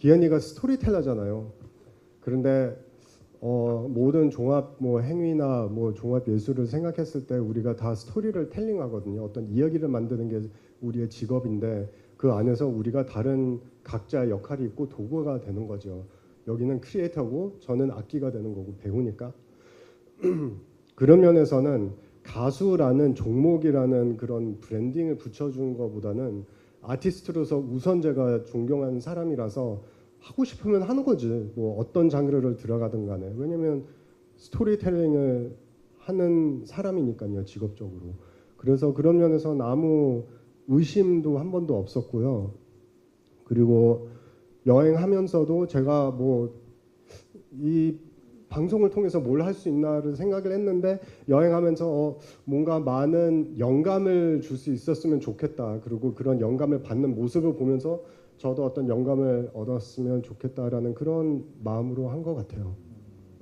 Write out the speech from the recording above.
기현이가 스토리텔러잖아요. 그런데 어, 모든 종합 뭐 행위나 뭐 종합 예술을 생각했을 때 우리가 다 스토리를 텔링하거든요. 어떤 이야기를 만드는 게 우리의 직업인데 그 안에서 우리가 다른 각자 역할이 있고 도구가 되는 거죠. 여기는 크리에이터고 저는 악기가 되는 거고 배우니까 그런 면에서는 가수라는 종목이라는 그런 브랜딩을 붙여준 것보다는 아티스트로서 우선 제가 존경하는 사람이라서 하고 싶으면 하는 거지. 뭐 어떤 장르를 들어가든 간에. 왜냐면 스토리텔링을 하는 사람이니까요, 직업적으로. 그래서 그런 면에서 아무 의심도 한 번도 없었고요. 그리고 여행하면서도 제가 뭐 이 방송을 통해서 뭘 할 수 있나를 생각을 했는데 여행하면서 어, 뭔가 많은 영감을 줄 수 있었으면 좋겠다. 그리고 그런 영감을 받는 모습을 보면서 저도 어떤 영감을 얻었으면 좋겠다라는 그런 마음으로 한 것 같아요.